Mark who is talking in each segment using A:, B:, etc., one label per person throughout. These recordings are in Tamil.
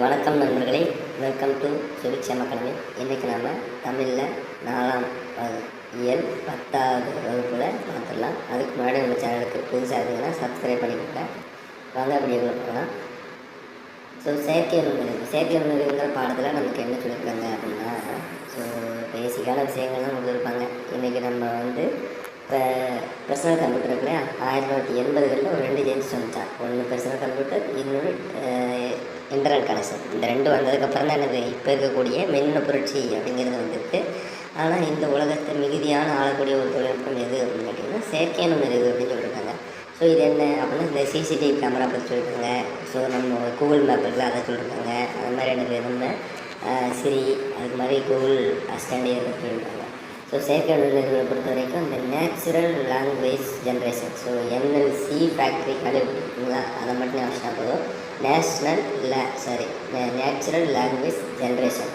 A: வணக்கம் நண்பர்களே. வெல்கம் டு சுபிக்ஷம் அகாடமி இன்றைக்கி நாம் தமிழில் நாலாம் இயல் பத்தாவது வகுப்பில் பார்த்துடலாம். அதுக்கு முன்னாடி நம்ம சேனலுக்கு புதுசாக இருந்தீங்கன்னா சப்ஸ்கிரைப் பண்ணிக்கோங்க. வாங்க அப்படியே போகலாம். ஸோ செயற்கை நுண்ணறிவு. செயற்கை நுண்ணறிவுங்கிற பாடத்தில் நமக்கு என்ன சொல்லியிருக்காங்க அப்படின்னா ஸோ பேசிக்கான விஷயங்கள்லாம் கொடுத்துருப்பாங்க இன்றைக்கி நம்ம வந்து இப்போ பர்சனல் கம்ப்யூட்டர் இருக்கு இல்லையா ஆயிரத்தி தொள்ளாயிரத்தி எண்பதுகளில் ஒரு ரெண்டு ஜென்ஸ் வந்துச்சா ஒன்று பர்சனல் கம்ப்யூட்டர் இன்னொரு இன்டர்நெட் கனெக்ஷன் இந்த ரெண்டு வந்ததுக்கப்புறம் தான் எனக்கு இப்போ இருக்கக்கூடிய மின்ன புரட்சி அப்படிங்கிறது வந்துருக்கு. ஆனால் இந்த உலகத்தை மிகுதியான ஆளக்கூடிய ஒரு தொழில்நுட்பம் எது அப்படின்னு கேட்டிங்கன்னா செயற்கை நுண்ணறிவு அப்படின்னு சொல்லியிருக்காங்க. ஸோ இது என்ன அப்படின்னா இந்த சிசிடிவி கேமரா பற்றி சொல்லியிருக்காங்க. ஸோ நம்ம கூகுள் மேப் இருக்குல்ல அதை சொல்லியிருக்காங்க. அது மாதிரி எனக்கு நம்ம சிரி. அதுக்கு மாதிரி கூகுள் அஸ்டாண்டி அதை சொல்லியிருக்காங்க. ஸோ செயற்கை நுண்ணறிவை பொறுத்த வரைக்கும் இந்த natural language generation so NLC factory கண்டுபிடிச்சிங்களா அதை மட்டும் அமைச்சா போதும் நேஷ்னல் லே சாரி நேச்சுரல் லாங்குவேஜ் ஜென்ரேஷன்.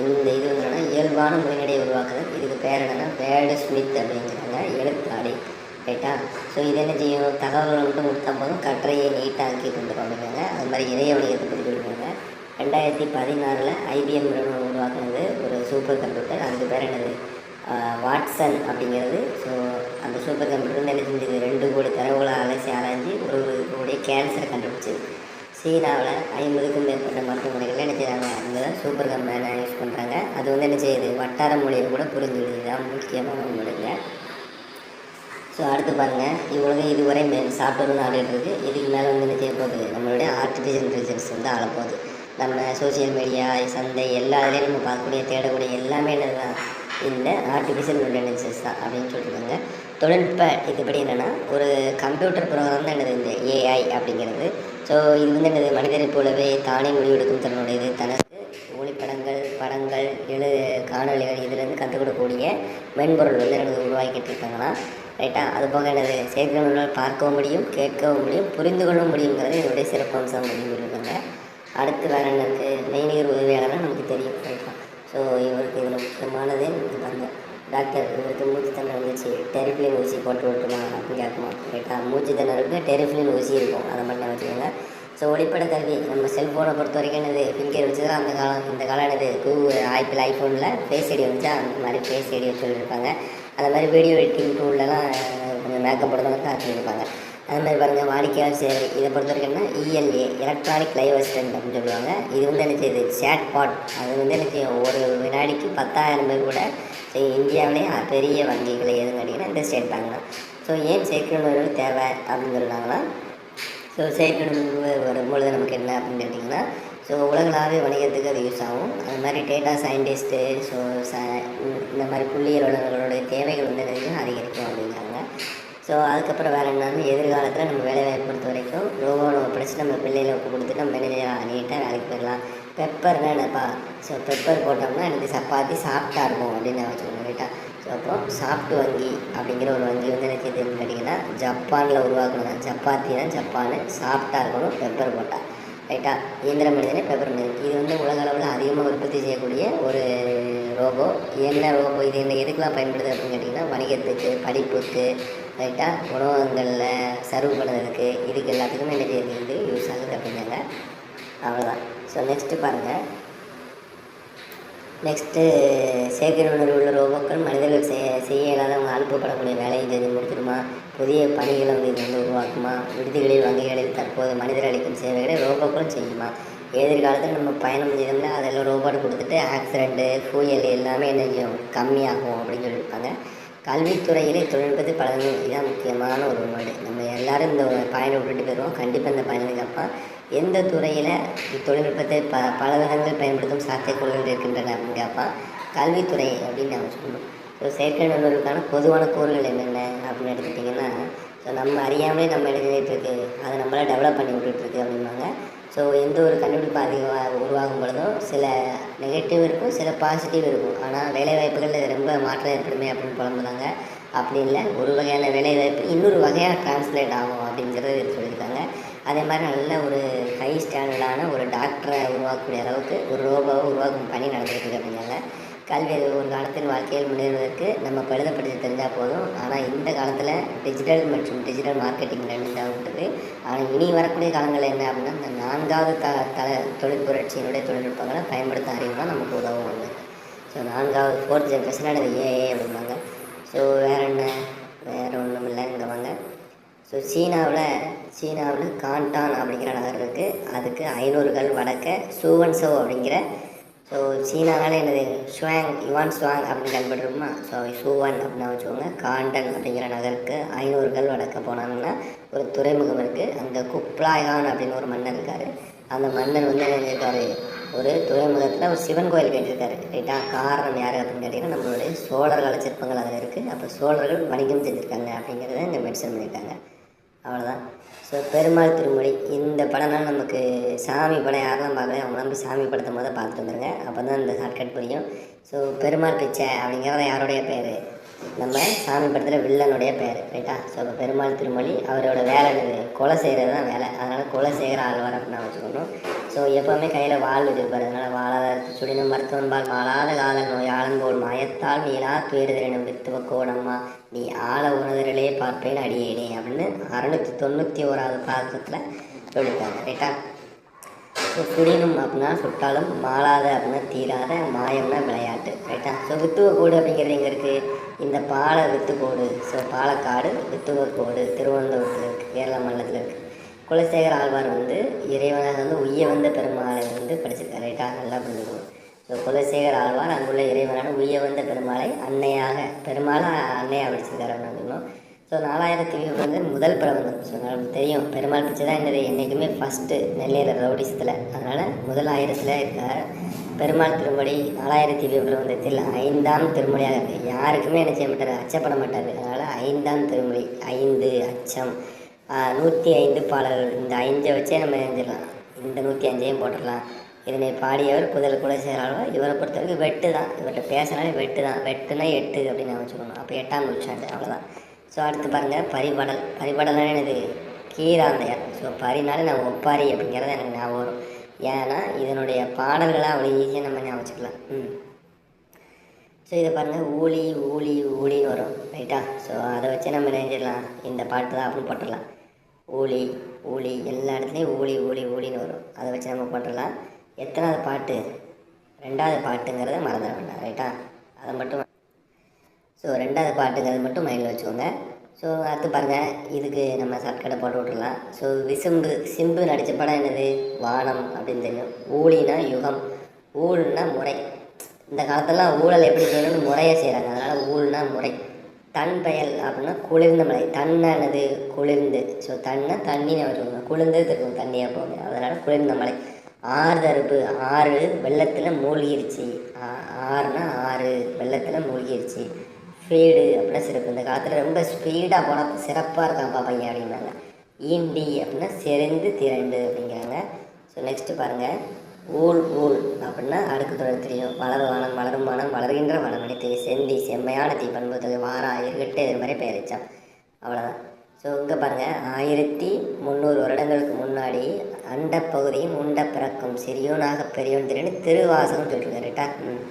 A: இந்த இது என்னென்னா இயல்பான மொழிநடையை உருவாக்குறது இதுக்கு பேர் என்னென்னா வேர்டு ஸ்மித் அப்படிங்கிறாங்க எழுத்தாடி. ரைட்டா ஸோ இது என்ன செய்யும்? தகவல்கள் மட்டும் கொடுத்தா போதும் கட்டுரையை நீட்டாக்கி கொண்டு வந்துருக்காங்க அது மாதிரி இணைய வணிகத்தை பற்றி கொடுக்குறாங்க ரெண்டாயிரத்தி பதினாறில் ஐபிஎம் நிறுவனம் உருவாக்குனது ஒரு சூப்பர் கம்ப்யூட்டர் அதுக்கு பேர் என்னது? வாட்சன் அப்படிங்கிறது. ஸோ அந்த சூப்பர் கம்ப்யூட்டர் என்ன செஞ்சது? ரெண்டு கோடி தரவுகளை அலசி ஆராய்ஞ்சி ஒரு ஒரு கோடி கேன்சரை கண்டுபிடிச்சது சீனாவில் ஐம்பதுக்கும் மேற்பட்ட மருத்துவமனைகளில் என்ன செய்கிறாங்க அந்த சூப்பர் கம்பெனி யூஸ் பண்ணுறாங்க அது வந்து என்ன செய்யுது? வட்டார மொழியை கூட புரிஞ்சுக்கிறது தான் முக்கியமான ஒன்றுங்க ஸோ அடுத்து பாருங்கள் இவ்வளவு இதுவரை மே சாஃப்ட்வேர் ஆடிட்டு இதுக்கு மேலே வந்து என்ன செய்ய போகுது? நம்மளுடைய ஆர்டிஃபிஷியல் இன்டெலிஜென்ஸ் வந்து ஆளப்போகுது. நம்ம சோஷியல் மீடியா சந்தை எல்லா இதுலேயும் நம்ம பார்க்கக்கூடிய தேடக்கூடிய எல்லாமே என்னதுதான் இந்த ஆர்டிஃபிஷியல் இன்டெலிஜென்ஸ் தான் அப்படின்னு சொல்லியிருக்காங்க தொழில்நுட்ப இதுபடி என்னென்னா ஒரு கம்ப்யூட்டர் ப்ரோக்ராம் தான் என்னது? இந்த ஏஐ அப்படிங்கிறது. ஸோ இது வந்து எனது மனிதரைப் போலவே தானே முடிவெடுக்கும் தன்னுடையது. தனக்கு ஒளிப்படங்கள் படங்கள் எழு காணொலிகள் இதுலேருந்து கற்றுக்கொடுக்கக்கூடிய மென்பொருள் வந்து எனது உருவாக்கிட்டு இருக்காங்கன்னா ரைட்டாக அதுபோக எனது செயற்கை பார்க்கவும் முடியும் கேட்கவும் முடியும் புரிந்து கொள்ளவும் முடியுங்கிறது என்னுடைய சிறப்பம்சம் அப்படின்னு சொல்லியிருக்காங்க. அடுத்து வேறு எனக்கு மெய்நீர் மெய்நிகர் நமக்கு தெரியும் ரைட்டா ஸோ இவருக்கு இதில் முக்கியமானதே நமக்கு டாக்டர் இவருக்கு மூச்சு தண்ணி வந்துச்சு டெரிஃபிலின் ஊசி போட்டு விட்டுமா அப்படின்னு கேட்குமா ரைட்டா மூச்சு திணறலுக்கு டெரிஃபிலின் ஊசி இருக்கும். அதை மட்டும் வச்சுக்கோங்க. ஸோ ஒளிப்பட கல்வி நம்ம செல்ஃபோனை பொறுத்த வரைக்கும் என்னது? ஃபிங்கர் வச்சு தான் அந்த காலம் இந்த காலம் என்னது? கூகுள் ஆப்பிள் ஐஃபோனில் ஃபேஸ் ஐடி வச்சா அந்த மாதிரி ஃபேஸ் ஐடி சொல்லியிருப்பாங்க அந்த மாதிரி வீடியோ எடிட்டிங் டூல்லலாம் கொஞ்சம் மேக்கப் போடுறதெல்லாம் காட்டியிருப்பாங்க அது மாதிரி பாருங்கள் வாடிக்கையாளர் சேவை. இதை பொறுத்த வரைக்கும்னா இஎல்ஏ எலக்ட்ரானிக் லைவ் அசிஸ்டன்ட் அப்படின்னு சொல்லுவாங்க. இது வந்து என்ன செய்யுது? சேட் பாட் அது வந்து என்ன செய்யும்? ஒரு வினாடிக்கு பத்தாயிரம் பேர் கூட ஸோ இந்தியாவிலேயே பெரிய வங்கிகள் எதுன்னு கேட்டிங்கன்னா இந்த ஸ்டேட் பேங்க் தான். ஸோ ஏன் செயற்கை தேவை அப்படின்னு சொல்கிறாங்களா ஸோ சேர்க்கணும் வரும்பொழுது நமக்கு என்ன அப்படின்னு கேட்டிங்கன்னா ஸோ உலகளாவிய வணிகத்துக்கு அது யூஸ் ஆகும். அது மாதிரி டேட்டா சயின்டிஸ்ட்டு ஸோ ச இந்த மாதிரி புள்ளியியல் வல்லுநர்களுடைய தேவைகள் வந்து நிறைய அதிகரிக்கும் அப்படிங்கிறாங்க. ஸோ அதுக்கப்புறம் வேறு என்னன்னா எதிர்காலத்தில் நம்ம வேலைவாய்ப்பு பொறுத்த வரைக்கும் ரோபோனை ஒப்படைச்சு நம்ம பிள்ளைகளுக்கு கொடுத்து நம்ம என்ன நீட்டாக வேலைக்கு போயிடலாம். பெப்பர் என்னப்பா ஸோ பெப்பர் போட்டோம்னா எனக்கு சப்பாத்தி சாஃப்டாக இருக்கும் அப்படின்னு நான் வச்சுக்கோங்க ரைட்டா ஸோ அப்புறம் சாஃப்ட் வங்கி அப்படிங்கிற ஒரு வங்கி வந்து எனக்கு எதுன்னு கேட்டிங்கன்னா ஜப்பானில் உருவாக்கணும் சப்பாத்தி தான் ஜப்பானு சாஃப்டாக இருக்கணும் பெப்பர் போட்டால் ரைட்டா இயந்திர மனிதனே பெப்பர் மனிதன். இது வந்து உலக அளவில் அதிகமாக உற்பத்தி செய்யக்கூடிய ஒரு ரோபோ. என்ன ரோபோ? இது என்ன எதுக்கெலாம் பயன்படுது அப்படின்னு கேட்டிங்கன்னா வணிகத்துக்கு படிப்புக்கு ரைட்டாக உணவகங்களில் சர்வ் பண்ணுறதுக்கு இதுக்கு எல்லாத்துக்குமே என்ன செய்யுது இது யூஸ் ஆகுது அப்படின்னாங்க. அவ்வளோதான் ஸோ நெக்ஸ்ட்டு பாருங்கள் நெக்ஸ்ட்டு செயற்கை உணர்வு உள்ள ரோபோக்கள் மனிதர்கள் செய்ய செய்ய இல்லாதவங்க அனுப்பப்படக்கூடிய வேலையை செஞ்சு முடிச்சிருமா புதிய பணிகளை வந்து இது வந்து உருவாக்குமா? விடுதிகளில் வங்கிகளில் தற்போது மனிதர் அளிக்கும் சேவைகளை ரோபோக்களும் செய்யுமா? எதிர்காலத்தில் நம்ம பயணம் செய்தோம்னா அதெல்லாம் ரோபோட்டு கொடுத்துட்டு ஆக்சிடெண்ட்டு ஃபூயல் எல்லாமே என்ன செய்யும்? கம்மியாகும் அப்படின்னு சொல்லியிருப்பாங்க. கல்வித்துறையிலே தொழில்நுட்பத்தை பழகணும் இதுதான் முக்கியமான ஒரு வேர்டு நம்ம எல்லாரும் இந்த பயணம் விட்டுட்டு போயிடுவோம். கண்டிப்பாக இந்த பயணத்துக்கு அப்புறம் எந்த துறையில் தொழில்நுட்பத்தை ப பல விதங்கள் பயன்படுத்தும் சாத்தியக்கூறுகள் இருக்கின்றன அப்படின்னு கேட்பா கல்வித்துறை அப்படின்னு நம்ம சொல்லணும். ஸோ செயற்கை நுண்ணறிவுக்கான பொதுவான கூறுகள் என்னென்ன அப்படின்னு எடுத்துக்கிட்டிங்கன்னா ஸோ நம்ம அறியாமலே நம்ம எழுதிட்டு இருக்கு. அதை நம்மளே டெவலப் பண்ணி விட்டுட்டுருக்கு அப்படிம்பாங்க. ஸோ எந்த ஒரு கண்டுபிடிப்பு அதிகமாக உருவாகும் பொழுதும் சில நெகட்டிவ் இருக்கும் சில பாசிட்டிவ் இருக்கும். ஆனால் வேலைவாய்ப்புகளில் ரொம்ப மாற்றம் ஏற்படுமே அப்படின்னு புலம்புறாங்க. அப்படி இல்லை ஒரு வகையான வேலைவாய்ப்பு இன்னொரு வகையாக டிரான்ஸ்லேட் ஆகும் அப்படிங்கிறது சொல்லியிருக்காங்க. அதே மாதிரி நல்ல ஒரு ஹை ஸ்டாண்டர்டான ஒரு டாக்டரை உருவாக்கக்கூடிய அளவுக்கு ஒரு ரோபோவை உருவாக்கும் பணி நடந்துகிட்டு அப்படிங்கிறாங்க கல்வி ஒரு காலத்தில் வாழ்க்கையில் முன்னேறுவதற்கு நம்ம பழுத படித்து தெரிஞ்சால் போதும். ஆனால் இந்த காலத்தில் டிஜிட்டல் மற்றும் டிஜிட்டல் மார்க்கெட்டிங் ரெண்டு தேவைப்படுது இருக்குது ஆனால் இனி வரக்கூடிய காலங்களில் என்ன அப்படின்னா இந்த நான்காவது த தல தொழில் புரட்சியினுடைய தொழில்நுட்பங்களை பயன்படுத்த அறிவு தான் நமக்கு உதவும் ஒன்று ஸோ நான்காவது ஃபோர்த் ஜென்ரேஷனாக இது ஏஏ அப்படிம்பாங்க. ஸோ வேறு என்ன? வேறு ஒன்று ஸோ சீனாவில் சீனாவில் காண்டான் அப்படிங்கிற நகர் இருக்குது அதுக்கு ஐநூறுகள் வடக்க சூவன்சோ அப்படிங்கிற ஸோ சீனாவில் என்னது? ஷுவாங் யுவான் ஸ்வாங் அப்படின்னு கண்டுபிடிமா ஸோ சூவன் அப்படின்னு வச்சுக்கோங்க காண்டன் அப்படிங்கிற நகருக்கு ஐநூறுகள் வடக்க போனாங்கன்னா ஒரு துறைமுகம் இருக்குது அங்கே குப்லாயான் அப்படின்னு ஒரு மன்னர் இருக்கார். அந்த மன்னர் வந்து என்ன செஞ்சிருக்காரு ஒரு துறைமுகத்தில் ஒரு சிவன் கோயில் கட்டியிருக்காரு. ரைட்டா? காரணம் யார் அப்படின்னு கேட்டிங்கன்னா நம்மளுடைய சோழர்கள சிற்பங்கள் அதில் இருக்குது அப்போ சோழர்கள் வணிகம் செஞ்சுருக்காங்க அப்படிங்கிறத இங்கே மென்ஷன் பண்ணியிருக்காங்க. அவ்வளோதான் ஸோ பெருமாள் திருமொழி இந்த படம்லாம் நமக்கு சாமி படம் யாரெல்லாம் பார்க்கல அவங்க நம்பி சாமி படத்தை போது பார்த்துட்டு வந்துருங்க. அப்போ தான் இந்த ஷார்ட்கட் புரியும். ஸோ பெருமாள் பிச்சை அப்படிங்கிறத யாருடைய பேர்? நம்ம சாமி படத்தில் வில்லனுடைய பேர் ரைட்டா ஸோ இப்போ பெருமாள் திருமொழி அவரோட வேலை என்னது? கொலை செய்கிறது தான் வேலை. அதனால் கொலை செய்கிற ஆழ்வார் அப்படின்னு வச்சுக்கணும் ஸோ எப்போவுமே கையில் வாழ் வச்சுருப்பார் அதனால் வாழாத சுடினம் மருத்துவன்பால் வாழாத கால நோய் போல் மயத்தால் நீலா துயர்தரினும் வித்துவ கோடம்மா நீ ஆழ உணர்தலே பார்ப்பேன் அடியேனே அப்படின்னு அறுநூற்றி தொண்ணூற்றி ஓராவது பாதத்தில் சொல்லியிருக்காங்க ரைட்டா ஸோ சுடினும் அப்படின்னா சுட்டாலும் மாளாத அப்படின்னா தீராத மாயம்னா விளையாட்டு ரைட்டா ஸோ வித்துவக்கோடு அப்படிங்கிறது எங்கே இருக்குது இந்த பாலை வித்துக்கோடு ஸோ பாலக்காடு வித்துவக்கோடு திருவனந்தபுரத்தில் இருக்குது கேரள மாநிலத்தில் இருக்குது குலசேகர ஆழ்வார் வந்து இறைவனாக வந்து உய்ய வந்த பெருமாளை வந்து படிச்சிருக்காரு. ரைட்டாக நல்லா புரிஞ்சுக்கணும். ஸோ குலசேகர ஆழ்வார் அங்குள்ள இறைவனான உய்ய வந்த பெருமாளை அன்னையாக பெருமாளை அன்னையாக படிச்சிருக்காரு அப்படின்னு ஸோ நாலாயிரத்தி வந்து முதல் பிரபந்தம். ஸோ நமக்கு தெரியும் பெருமாள் பிச்சை தான் என்னது என்றைக்குமே ஃபஸ்ட்டு நெல்லையில் ரவுடிசத்தில். அதனால் முதல் ஆயிரத்தில் இருக்கார். பெருமாள் திருமொழி நாலாயிரத்தி வியூ பிரபந்தத்தில் ஐந்தாம் திருமொழியாக இருக்குது யாருக்குமே என்ன செய்ய மாட்டார் அச்சப்பட மாட்டார். அதனால் ஐந்தாம் திருமொழி ஐந்து அச்சம். நூற்றி ஐந்து பாடல்கள். இந்த ஐந்தை வச்சே நம்ம எழுந்திடலாம் இந்த நூற்றி அஞ்சையும் போட்டுடலாம். இதனை பாடியவர் புதல் குலசேகராழ்வார் இவரை பொறுத்த வரைக்கும் வெட்டு தான். இவர்கிட்ட பேசினாலே வெட்டு தான். வெட்டுனா எட்டு அப்படின்னு நான் வச்சுக்கணும் அப்போ எட்டாம் நூற்றாண்டு. அவ்வளோதான் ஸோ அடுத்து பாருங்கள் பரிபாடல் பரிபாடல்னா எனது கீராந்தையார். ஸோ பரினாலே நான் ஒப்பாரி அப்படிங்கிறது எனக்கு ஞாபகம் வரும். ஏன்னா இதனுடைய பாடல்களாக அவ்வளோ ஈஸியாக நம்ம ஞாபகம் ம். ஸோ இதை பாருங்கள் ஊழி ஊழி ஊழி வரும். ரைட்டா ஸோ அதை வச்சு நம்ம நினைஞ்சிடலாம் இந்த பாட்டு தான் அப்படின்னு போட்டுடலாம். ஊழி ஊழி எல்லா இடத்துலையும் ஊழி ஊழி ஊழின்னு வரும். அதை வச்சு நம்ம போட்டுடலாம். எத்தனாவது பாட்டு? ரெண்டாவது பாட்டுங்கிறத மறந்துட வேண்டாம். ரைட்டா அதை மட்டும் ஸோ ரெண்டாவது பாட்டுங்கிறது மட்டும் மைண்டில் வச்சுக்கோங்க. ஸோ அடுத்து பாருங்கள் இதுக்கு நம்ம சர்க்கரை போட்டு விட்றலாம் ஸோ விசும்பு சிம்பு நடித்த படம் என்னது? வானம் அப்படின்னு தெரியும். ஊழினா யுகம். ஊழ்னா முறை. இந்த காலத்திலலாம் ஊழல் எப்படி செய்யணும்னு முறையாக செய்கிறாங்க அதனால் ஊழ்னா முறை. தன் பெயல் அப்படின்னா குளிர்ந்த மலை தன்னா என்னது? குளிர்ந்து. ஸோ தன்னை தண்ணின்னு வச்சுக்கோங்க குளிர்ந்து இருக்கும் தண்ணியாக போங்க அதனால் குளிர்ந்த மலை ஆறுதறுப்பு ஆறு வெள்ளத்தில் மூழ்கிருச்சு. ஆ- ஆறுனா ஆறு. வெள்ளத்தில் மூழ்கிருச்சு. ஸ்பீடு அப்படின்னா சிறப்பு. இந்த காலத்தில் ரொம்ப ஸ்பீடாக போனால் சிறப்பாக இருக்கான்ப்பா பையன் அப்படின்னாங்க ஈண்டி அப்படின்னா செறிந்து திரண்டு அப்படிங்கிறாங்க. ஸோ நெக்ஸ்ட்டு பாருங்கள் ஊழ் ஊழ் அப்படின்னா அடுக்கு தொடர் தெரியும். வளர் வானம் வளரும் வானம் வளர்கின்ற வனம் தீ செந்தி செம்மையான தீ பண்பு தொகை வாரா இருக்கட்டு இது மாதிரி பெயரிச்சான் அவ்வளோதான் ஸோ இங்கே பாருங்கள் ஆயிரத்தி முந்நூறு வருடங்களுக்கு முன்னாடி அண்ட பகுதியும் உண்ட பிறக்கும் சிறியோனாக பெரியோன் திரண்டு திருவாசகம் சொல்லியிருக்காரு ரைட்டா. ம்.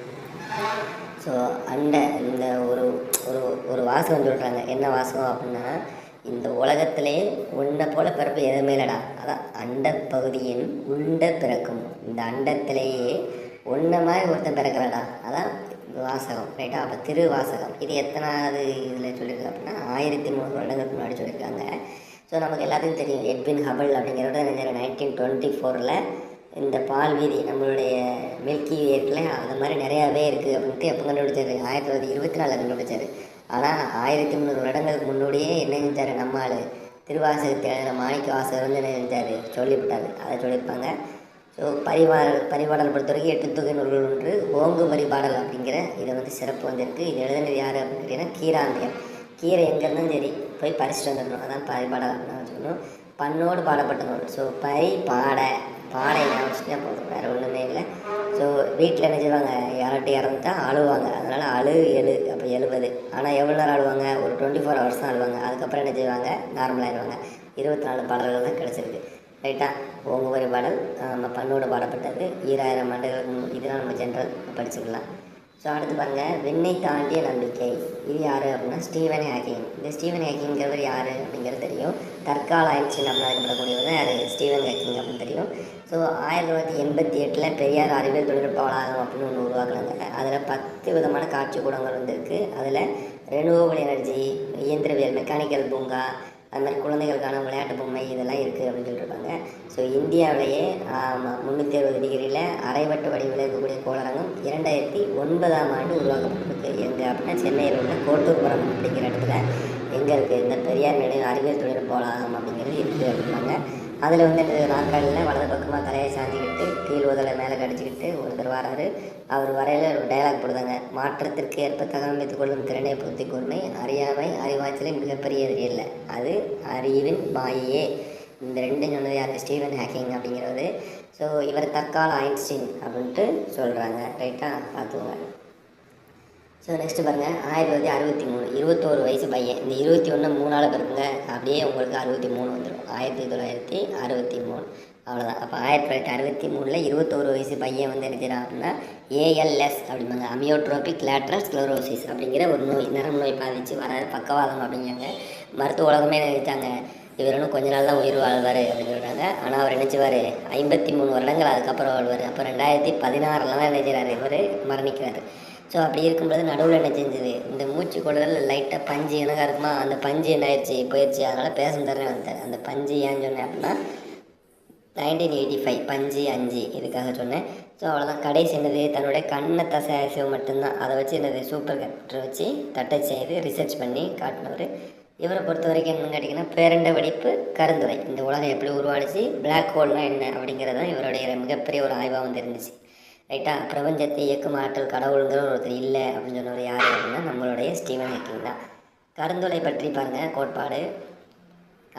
A: ஸோ அண்டை இந்த ஒரு ஒரு ஒரு வாசகம் சொல்கிறாங்க என்ன வாசகம் அப்படின்னா இந்த உலகத்திலே உண்டை போல பிறப்பு எதுவுமே இல்லைடா. அதான் அண்ட பகுதியின் உண்டை பிறக்கும். இந்த அண்டத்திலேயே உன்னை மாதிரி ஒருத்தன் பிறக்கிறடா. அதான் வாசகம் ரைட்டா அப்போ திருவாசகம். இது எத்தனாவது இதில் சொல்லியிருக்கு அப்படின்னா ஆயிரத்தி மூணு வருடங்களுக்கு முன்னாடி சொல்லியிருக்காங்க. ஸோ நமக்கு எல்லாத்துக்கும் தெரியும் எட்வின் ஹபல் அப்படிங்கிறத நைன்டீன் டுவெண்ட்டி ஃபோரில் இந்த பால் வீதி நம்மளுடைய மில்கி வேர்க்கில் அது மாதிரி நிறையாவே இருக்குது அப்படின்ட்டு எப்போ கண்டுபிடிச்சாரு? ஆயிரத்தி தொள்ளாயிரத்தி இருபத்தி நாலில் கண்டுபிடிச்சாரு. ஆனால் ஆயிரத்தி முந்நூறு வருடங்களுக்கு முன்னாடியே என்ன செஞ்சார் நம்ம ஆள்? திருவாசகத்தை எழுதுகிற மாணிக்க வாசகர் வந்து என்ன செஞ்சார். சொல்லிவிட்டாரு. அதை சொல்லியிருப்பாங்க. ஸோ பரிவாடல் பரிபாடல் பொறுத்த வரைக்கும் எட்டு தொகை நூல்கள் ஒன்று ஓங்கு பரிபாடல் அப்படிங்கிற இதை வந்து சிறப்பு வந்திருக்கு. இது எழுதுனது யார் அப்படின்னு கேட்டிங்கன்னா கீராந்தியம் கீரை எங்கே இருந்தாலும் சரி போய் பறிச்சுட்டு வந்துடணும். அதான் பரிபாடல் அப்படின்னு சொல்லணும் பண்ணோடு பாடப்பட்ட ஸோ பரி பாட. பாடை ஞாபகம் போதும் வேறு ஒன்றுமே இல்லை. ஸோ வீட்டில் என்ன செய்வாங்க? யார்கிட்ட இறந்துட்டா அழுவாங்க அதனால் அழு எழு அப்போ எழுபது. ஆனால் எவ்வளோ நேரம் அழுவாங்க ஒரு டுவெண்ட்டி ஃபோர் ஹவர்ஸ் தான் அழுவாங்க அதுக்கப்புறம் என்ன செய்வாங்க? நார்மலாகிடுவாங்க இருபத்தி நாலு பாடல்கள் தான் கிடச்சிருக்கு. ரைட்டா ஒவ்வொரு பாடல் நம்ம பண்ணோடு பாடப்பட்டது ஈராயிரம் ஆண்டுகளுக்கு இதெல்லாம் நம்ம ஜென்ரல் படிச்சுக்கலாம். ஸோ அடுத்து பாருங்கள் விண்ணை தாண்டிய நம்பிக்கை. இது யார் அப்படின்னா ஸ்டீவன் ஹேக்கிங். இந்த ஸ்டீவன் ஹேக்கிங்கிறவர் யார் அப்படிங்கிறது தெரியும். தற்கால ஆயிடுச்சு அப்படின்னு அழைக்கப்படக்கூடியவர் தான் அது ஸ்டீவன் ஹாக்கிங் அப்படின்னு தெரியும். ஸோ ஆயிரத்தி தொள்ளாயிரத்தி எண்பத்தி எட்டில் பெரியார் அறிவியல் தொழில்நுட்ப வளாகம் அப்படின்னு ஒன்று உருவாக்குனாங்க. அதில் பத்து விதமான காட்சி கூடங்கள் வந்துருக்கு. அதில் ரெனுவபிள் எனர்ஜி இயந்திரவியல் மெக்கானிக்கல் பூங்கா அது மாதிரி குழந்தைகளுக்கான விளையாட்டு பொம்மை இதெல்லாம் இருக்குது அப்படின்னு சொல்லியிருக்காங்க ஸோ இந்தியாவிலேயே முந்நூற்றி அறுபது டிகிரியில் அரைவட்ட வடிவில் இருக்கக்கூடிய கோளரங்கம் இரண்டாயிரத்தி ஒன்பதாம் ஆண்டு உருவாக்கப்பட்டிருக்கு. எங்கே அப்படின்னா சென்னையில் உள்ள கோட்டூர்புரம் அப்படிங்கிற இடத்துல எங்கே இருக்குது இந்த பெரியார் நினைவு அறிவியல் தொழில் வளாகம் அப்படிங்கிறது இருக்குது அப்படின்னாங்க அதில் வந்து இந்த நாற்காலியில் வலது பக்கமாக தலையை சாஞ்சிக்கிட்டு கீழ் உதலை மேலே கடிச்சிக்கிட்டு ஒருத்தர் வராரு. அவர் வரையில் ஒரு டைலாக் போடுதாங்க. மாற்றத்திற்கு ஏற்ப தகவமைத்து கொள்ளும் திறனை பொருத்தி கூர்மை அறியாமை அறிவாற்றலின் மிகப்பெரிய எதிரி இல்லை அது அறிவின் மாயையே இந்த ரெண்டும் சொன்னது யார்? ஸ்டீவன் ஹேக்கிங் அப்படிங்கிறது ஸோ இவர் தற்கால ஐன்ஸ்டீன் அப்படின்ட்டு சொல்கிறாங்க ரைட்டாக பார்த்துக்கோங்க. ஸோ நெக்ஸ்ட்டு பாருங்கள் ஆயிரத்தி தொள்ளாயிரத்தி அறுபத்தி மூணு. இருபத்தோரு வயசு பையன். இந்த இருபத்தி ஒன்று மூணால் பிறகுங்க அப்படியே உங்களுக்கு அறுபத்தி மூணு வந்துடும் ஆயிரத்தி தொள்ளாயிரத்தி அறுபத்தி மூணு. அவ்வளோதான் அப்போ ஆயிரத்தி தொள்ளாயிரத்தி அறுபத்தி மூணில் இருபத்தோரு வயசு பையன் வந்து நினைக்கிறான் அப்படின்னா ஏஎல்எஸ் அப்படிம்பாங்க. அமியோட்ரோபிக் லேட்ரல் ஸ்க்ளரோசிஸ் அப்படிங்கிற ஒரு நோய் நரம்பு நோய் பாதிச்சு வர பக்கவாதம் அப்படிங்காங்க மருத்துவ உலகமே நினைச்சாங்க. இவர் இன்னும் கொஞ்ச நாள் தான் உயிர் வாழ்வார் அப்படின்னு சொல்கிறாங்க ஆனால் அவர் நினச்சிவார் ஐம்பத்தி மூணு வருடங்கள் அதுக்கப்புறம் வாழ்வார். அப்போ ரெண்டாயிரத்தி பதினாறில் தான் நினைக்கிறாரு இவர் மரணிக்கிறார். ஸோ அப்படி இருக்கும்போது நடுவில் என்ன செஞ்சது? இந்த மூச்சு குடல் லைட்டாக பஞ்சு எனக்காக இருக்குமா? அந்த பஞ்சு என்ன ஆயிடுச்சு? போயிடுச்சு அதனால் பேச தரேன் வந்தேன் அந்த பஞ்சு ஏன்னு சொன்னேன் அப்படின்னா நைன்டீன் எயிட்டி ஃபைவ் பஞ்சு அஞ்சு இதுக்காக சொன்னேன். ஸோ அவ்வளோதான் கடைசி என்னது? தன்னுடைய கண்ணை தசை அசைவு மட்டும்தான். அதை வச்சு என்னது? சூப்பர் கம்ப்யூட்டர் வச்சு தட்டை செய்து ரிசர்ச் பண்ணி காட்டினவர். இவரை பொறுத்த வரைக்கும் என்னென்னு கேட்டிங்கன்னா பேரண்ட வெடிப்பு கருந்துரை. இந்த உலகம் எப்படி உருவானுச்சு? பிளாக் ஹோல்னால் என்ன அப்படிங்கிறது தான் இவருடைய மிகப்பெரிய ஒரு ஆய்வாக வந்து இருந்துச்சு. ரைட்டா? பிரபஞ்சத்தை இயக்கும் ஆற்றல் கடவுளுங்கிற ஒருத்தர் இல்லை அப்படின்னு சொன்னவர் யார் அப்படின்னா நம்மளுடைய ஸ்டீவன் ஹாக்கிங் தான். கருந்துளை பற்றி பாருங்கள் கோட்பாடு.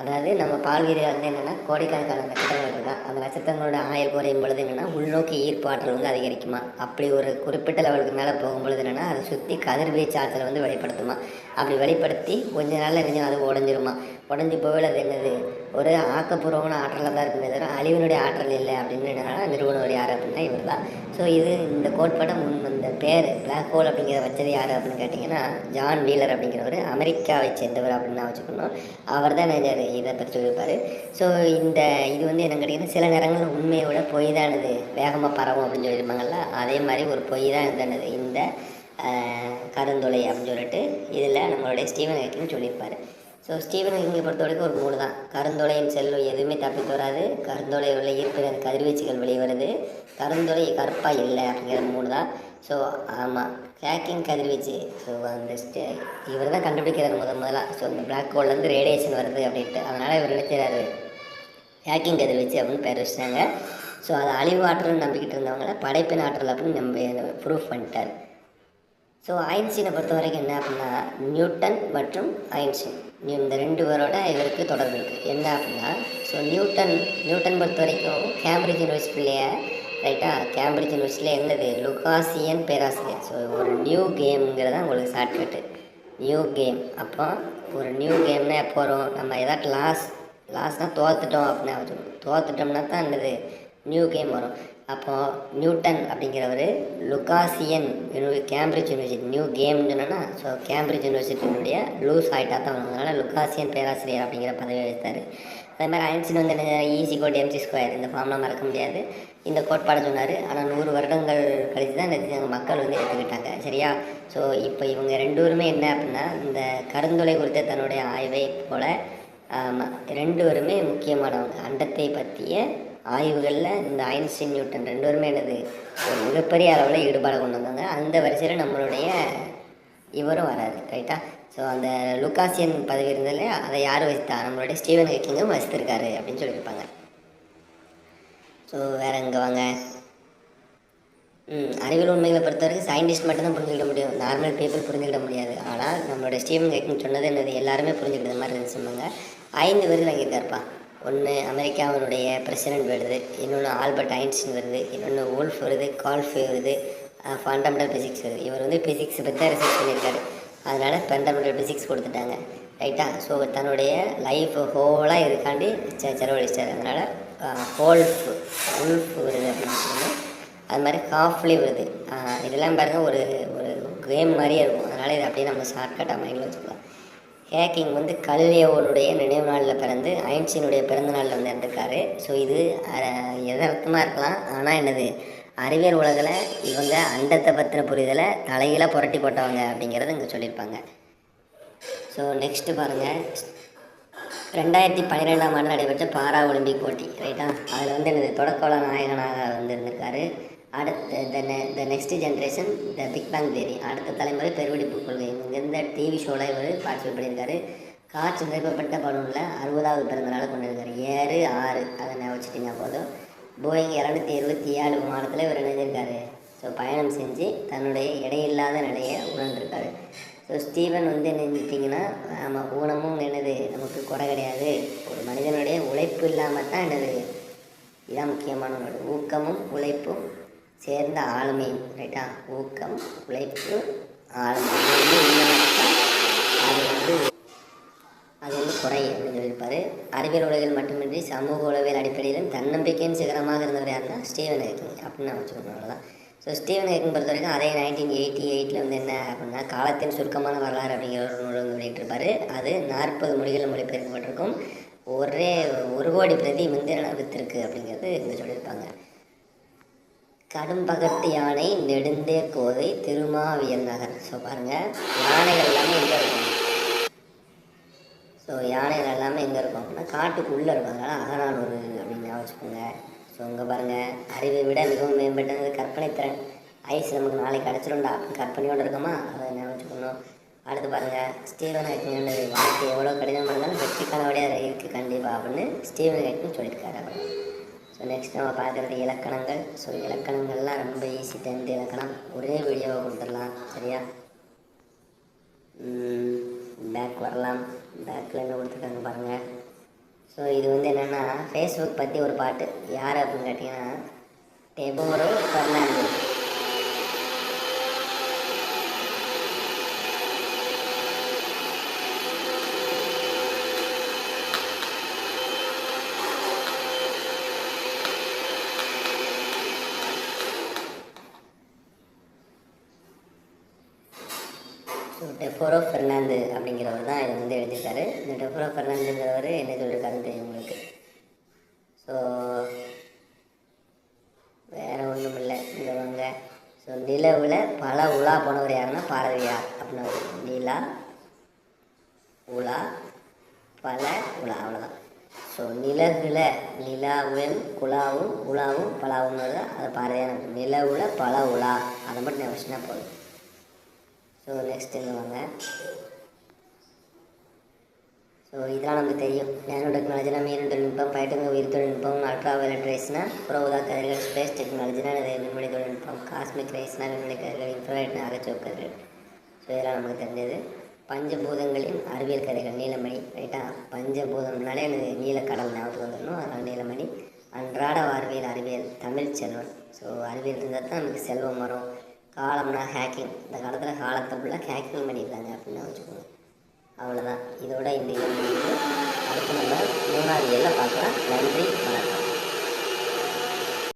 A: அதாவது நம்ம பால்வீதியில் வந்து என்னென்னா கோடிக்கணக்கான நட்சத்திரங்கள் இருக்கா? அந்த நட்சத்திரங்களோட ஆயுள் குறையும் பொழுது என்னென்னா உள்நோக்கி ஈர்ப்பு ஆற்றல் வந்து அதிகரிக்குமா? அப்படி ஒரு குறிப்பிட்ட லெவலுக்கு மேலே போகும் பொழுது என்னென்னா அதை சுற்றி கதிர்வீச்சு ஆற்றலை வந்து வெளிப்படுத்துமா? அப்படி வெளிப்படுத்தி கொஞ்ச நாளில் இருந்துச்சு அது உடஞ்சிருமா. உடஞ்சி போகல அது என்னது? ஒரு ஆக்கப்பூர்வமான ஆற்றலாக தான் இருக்குமே தவிர அழிவினுடைய ஆற்றல் இல்லை அப்படின்னு நிறுவனர் யார் அப்படின்னா இவர் தான் ஸோ இது இந்த கோட்பாடை முன் இந்த பேர் பிளாக் ஹோல் அப்படிங்கிற வச்சது யார் அப்படின்னு கேட்டிங்கன்னா ஜான் வீலர் அப்படிங்கிறவர் அமெரிக்காவை சேர்ந்தவர் அப்படின்னு நான் வச்சுக்கணும். அவர் தான் நினைச்சார் இதை பற்றி சொல்லியிருப்பார். ஸோ இந்த இது வந்து என்ன கேட்டிங்கன்னா சில நேரங்களில் உண்மையோட பொய் தானது வேகமாக பரவும் அப்படின்னு சொல்லியிருப்பாங்கல்ல அதே மாதிரி ஒரு பொய் தான் இருந்தது இந்த கருந்துளை அப்படின்னு சொல்லிட்டு இதில் நம்மளுடைய ஸ்டீவன் ஹேக்கிங் சொல்லியிருப்பார். ஸோ ஸ்டீவன் ஹாக்கிங் பொறுத்த வரைக்கும் ஒரு மூணு தான். கருந்தொலையின் செல்வம் எதுவுமே தப்பித்து வராது. கருந்தொலை உள்ள ஈர்ப்பு கதிர்வீச்சுகள் வெளிவருது கருந்தொலை கருப்பாக இல்லை அப்படிங்கிற மூணு தான். ஸோ ஆமாம் ஹேக்கிங் கதிர்வீச்சு. ஸோ அந்த ஸ்டே இவர் தான் கண்டுபிடிக்கிறார் முதல். முதலாக ஸோ இந்த பிளாக் ஹோல்லேருந்து ரேடியேஷன் வருது அப்படின்ட்டு. அதனால் இவர் நினைக்கிறாரு ஹேக்கிங் கதிர்வீச்சு அப்படின்னு பேர் வச்சுட்டாங்க. ஸோ அதை அழிவு ஆற்றல்னு நம்பிக்கிட்டு இருந்தவங்கள படைப்பின் ஆற்றல் அப்படின்னு நம்ப ப்ரூஃப் பண்ணிட்டார். ஸோ ஐன்ஸ்டீனை பொறுத்த வரைக்கும் என்ன அப்படின்னா நியூட்டன் மற்றும் ஐன்ஸ்டீன். இந்த ரெண்டு பேரோட இவருக்கு தொடர்பு இருக்குது என்ன அப்படின்னா ஸோ நியூட்டன் நியூட்டன் பொறுத்த வரைக்கும் கேம்பிரிட்ஜ் யூனிவர்சிட்டிலேயே ரைட்டாக கேம்பிரிட்ஜ் யூனிவர்சிட்டியில் என்னது? லுகாசியன் பேராசிரியர். ஸோ ஒரு நியூ கேம்ங்கிறத உங்களுக்கு ஷார்ட்கட்டு நியூ கேம். அப்போ ஒரு நியூ கேம்னா எப்போ வரும்? நம்ம ஏதாட்டு லாஸ் லாஸ்னால் தோத்துட்டோம் அப்படின்னா வச்சுக்கணும் தோத்துட்டோம்னா தான் என்னது? நியூ கேம் வரும். அப்போது நியூட்டன் அப்படிங்கிறவர் லுகாசியன் யூனிவர் கேம்பிரிட்ஜ் யூனிவர்சிட்டி நியூ கேம்னு சொன்னோன்னா ஸோ கேம்பிரிட்ஜ் யூனிவர்சிட்டியினுடைய லூஸ் ஆகிட்டா தான் வரும். அதனால் லுகாசியன் பேராசிரியர் அப்படிங்கிற பதவி வைத்தார் அதே மாதிரி ஐன்ஸ்டீன் வந்து என்ன ஈஸி கோட் எம்சி ஸ்கொயர் இந்த ஃபார்ம்லாம் மறக்க முடியாது. இந்த கோட்பாடு சொன்னார். ஆனால் நூறு வருடங்கள் கழித்து தான் இந்த மக்கள் வந்து எடுத்துக்கிட்டாங்க. சரியா? ஸோ இப்போ இவங்க ரெண்டுமே என்ன அப்படின்னா இந்த கருந்துளை குறித்த தன்னுடைய ஆய்வை போல் ரெண்டு பேருமே முக்கியமானவங்க. அண்டத்தை பற்றிய ஆய்வுகளில் இந்த ஐன்ஸ்டீன் நியூட்டன் ரெண்டு பேருமே என்னது ஒரு மிகப்பெரிய அளவில் ஈடுபாடு கொண்டு வந்தாங்க. அந்த வரிசையில் நம்மளுடைய இவரும் வராது ரைட்டா ஸோ அந்த லுக்காசியன் பதவி இருந்தாலே அதை யார் வசித்தா நம்மளுடைய ஸ்டீவன் ஹேக்கிங்கும் வசித்திருக்காரு அப்படின்னு சொல்லியிருப்பாங்க. ஸோ வேறு எங்கே வாங்க? ம் அறிவியல் உண்மைகளை பொறுத்தவரைக்கும் சயின்டிஸ்ட் மட்டும்தான் புரிஞ்சுக்கிட முடியும். நார்மல் பீப்புள் புரிஞ்சுக்கிட முடியாது. ஆனால் நம்மளோட ஸ்டீவன் ஹேக்கிங் சொன்னது என்னது? எல்லாருமே புரிஞ்சுக்கிட்ட மாதிரி இருந்துச்சு சொன்னாங்க ஐந்து விருது வாங்கியிருக்காருப்பா. ஒன்று அமெரிக்காவினுடைய பிரசிடென்ட் வருது இன்னொன்று ஆல்பர்ட் ஐன்ஸ்டின் வருது இன்னொன்று ஓல்ஃப் வருது கால்ஃபே வருது ஃபண்டமெண்டல் ஃபிசிக்ஸ் வருது. இவர் வந்து ஃபிசிக்ஸ் பற்றி தான் ரிசர்ச் பண்ணியிருக்காரு. அதனால் ஃபண்டமெண்டல் ஃபிசிக்ஸ் கொடுத்துட்டாங்க ரைட்டாக ஸோ தன்னுடைய லைஃப் ஹோலாக இதுக்காண்டி ச செலவழிச்சார். அதனால் ஹோல்ஃப் உல்ஃப் வருது அப்படின்னு சொல்லி அது மாதிரி காஃப்லி வருது. இதெல்லாம் பாருங்கள் ஒரு ஒரு கேம் மாதிரியே இருக்கும். அதனால் இதை அப்படியே நம்ம ஷார்ட்கட்டாக மைண்டில் வச்சுக்கலாம். ஹேக்கிங் வந்து கலிலியோனுடைய நினைவு நாளில் பிறந்து ஐன்ஸ்டீனுடைய பிறந்த நாளில் வந்து இருந்திருக்காரு ஸோ இது எதார்த்தமாக இருக்கலாம். ஆனால் என்னது? அறிவியல் உலகில் இவங்க அண்டத்தை பற்றின புரிதலை தலையில் புரட்டி போட்டவங்க அப்படிங்கிறத இங்கே சொல்லியிருப்பாங்க. ஸோ நெக்ஸ்ட்டு பாருங்கள் ரெண்டாயிரத்தி பன்னிரெண்டாம் ஆண்டு நடைபெற்ற பாரா ஒலிம்பிக் போட்டி ரைட்டா அதில் வந்து எனது தொடக்கோள நாயகனாக வந்து இருந்திருக்காரு அடுத்த த நெ the next generation the big bang theory அடுத்த தலைமுறை பெருவெடிப்பு கொள்கை இந்த டிவி ஷோவில் இவர் பார்ட்டிசிபேட் பண்ணியிருக்காரு. காற்று நிரப்பப்பட்ட பலூனில் அறுபதாவது பிறந்தநாள் கொண்டிருக்காரு ஏழு ஆறு. அதை நான் வச்சுட்டிங்கன்னா போதும். போயிங் இரநூத்தி இருபத்தி ஏழு விமானத்தில் இவர் இணைஞ்சிருக்காரு. ஸோ பயணம் செஞ்சு தன்னுடைய இடையில்லாத நிலையை உணர்ந்திருக்காரு. ஸோ ஸ்டீவன் வந்து நினைச்சிட்டிங்கன்னா நம்ம ஊனமும் என்னது? நமக்கு குறை கிடையாது. ஒரு மனிதனுடைய உழைப்பு இல்லாமல் தான் என்னது? இதான் முக்கியமான ஒன்று ஊக்கமும் உழைப்பும் சேர்ந்த ஆளுமை ரைட்டா ஊக்கம் உழைப்பு ஆளுமை. வந்து அது வந்து அது வந்து குறை அப்படின்னு சொல்லியிருப்பார். அறிவியல் உலகில் மட்டுமின்றி சமூக உளவியல் அடிப்படையிலும் தன்னம்பிக்கையின் சிகரமாக இருந்தவர் யாருன்னா ஸ்டீவன் ஹேக்கிங் அப்படின்னு நான் வச்சுக்கணும் அவ்வளோதான் ஸோ ஸ்டீவன் ஹேக்கிங் பொறுத்த வரைக்கும் அதே நைன்டீன் எயிட்டி எயிட்டில் வந்து என்ன அப்படின்னா காலத்தின் சுருக்கமான வரலாறு அப்படிங்கிற ஒரு நூல் வந்து வெளியிட்டிருப்பார். அது நாற்பது மொழிகளில் மொழிபெயர்க்கப்பட்டிருக்கும். ஒரே ஒரு கோடி பிரதி வந்து வித்திருக்கு அப்படிங்கிறது இங்கே சொல்லியிருப்பாங்க. கடும்பகட்டு யானை நெடுந்தே கோதை திருமாவியல் நகர் ஸோ பாருங்கள் யானைகள் எல்லாமே எங்கே இருக்கும்? ஸோ யானைகள் எல்லாமே எங்கே இருக்கும் அப்படின்னா காட்டுக்குள்ளே இருக்கும். அதனால் அகநானூறு அப்படின்னு ஞாபகம் வச்சுக்கோங்க. ஸோ இங்கே பாருங்கள் அறிவை விட மிகவும் மேம்பட்டது கற்பனை திறன். ஐஸ் நமக்கு நாளைக்கு கிடச்சிரும்டா அப்படின்னு கற்பனையோடு இருக்கோமா? அதை நினைச்சுக்கணும் அடுத்து பாருங்கள் ஸ்டீவன் ஹேக்கிங் வாழ்க்கை எவ்வளோ கடினமாக இருந்தாலும் வெற்றிக்கான வழியாக இருக்குது கண்டிப்பாக அப்படின்னு ஸ்டீவன் ஹேக்கிங் சொல்லியிருக்காரு அவர். ஸோ நெக்ஸ்ட் நம்ம பார்க்குறது இலக்கணங்கள். ஸோ இலக்கணங்கள்லாம் ரொம்ப ஈஸி டென்த் இலக்கணம். ஒரே வீடியோவை கொடுத்துடலாம். சரியா? பேக் வரலாம். பேக்கில் என்ன கொடுத்துருக்காங்க பாருங்கள் ஸோ இது வந்து என்னென்னா ஃபேஸ்புக் பற்றி ஒரு பாட்டு. யார் அப்படின்னு கேட்டிங்கன்னா டெபோரோ ஃபெர்னாண்டோ ஸோ டெஃபோரோ ஃபெர்னாந்து அப்படிங்கிறவர் தான் இதை வந்து எழுதியிருக்காரு. இந்த டெஃபோரோ ஃபெர்னாந்துங்கிறவர் என்ன சொல்லியிருக்காருன்னு தெரியும் உங்களுக்கு. ஸோ வேறு ஒன்றும் இல்லை. இங்கே வாங்க. ஸோ நிலவில் பல உலா போனவர் யாருன்னா பாரதியார் அப்படின்னு நிலா உலா பல உலா அவ்வளோதான் ஸோ நிலகுல நிலாவில் குலாவும் உலாவும் பலாவும் அது பாரதியார். நிலவுல பல உலா. அதை மட்டும் நான் வச்சுனா போதும் ஸோ நெக்ஸ்ட் என்ன வாங்க. ஸோ இதெல்லாம் நமக்கு தெரியும். நேனோ டெக்னாலஜினா மீன் தொழில்நுட்பம் பயிட்டுங்க உயிர் தொழில்நுட்பம் அல்ட்ரா வயலட் ரேஸ்னா புறவுதா கதிர்கள் ஸ்பேஸ் டெக்னாலஜினா விண்வெளி தொழில்நுட்பம் காஸ்மிக் ரேஸ்னா விண்வெளி கதிர்கள் இன்ஃப்ராய்ட் அகச்சோக் கதிர்கள். ஸோ இதெல்லாம் நமக்கு தெரிஞ்சது. பஞ்சபூதங்களின் அறிவியல் கதைகள் நீலமணி ரைட்டா பஞ்சபூதம்னாலே எனக்கு நீலக்கடல் ஞாபகம் வந்துடணும். அதனால் நீலமணி அன்றாட வாழ்வியல் அறிவியல் தமிழ் செல்வன் ஸோ அறிவியல் இருந்தால் தான் நமக்கு செல்வம் வரும். காலம்னா ஹேக்கிங் இந்த காலத்தில் காலத்தை ஃபுல்லாக ஹேக்கிங் பண்ணியிருக்காங்க அப்படின்னு வச்சுக்கோங்க. அவ்வளோதான் இதோட இந்த அடுத்து நம்ம மூணாவது எல்லாம் பார்க்கலாம் நன்றி வணக்கம்.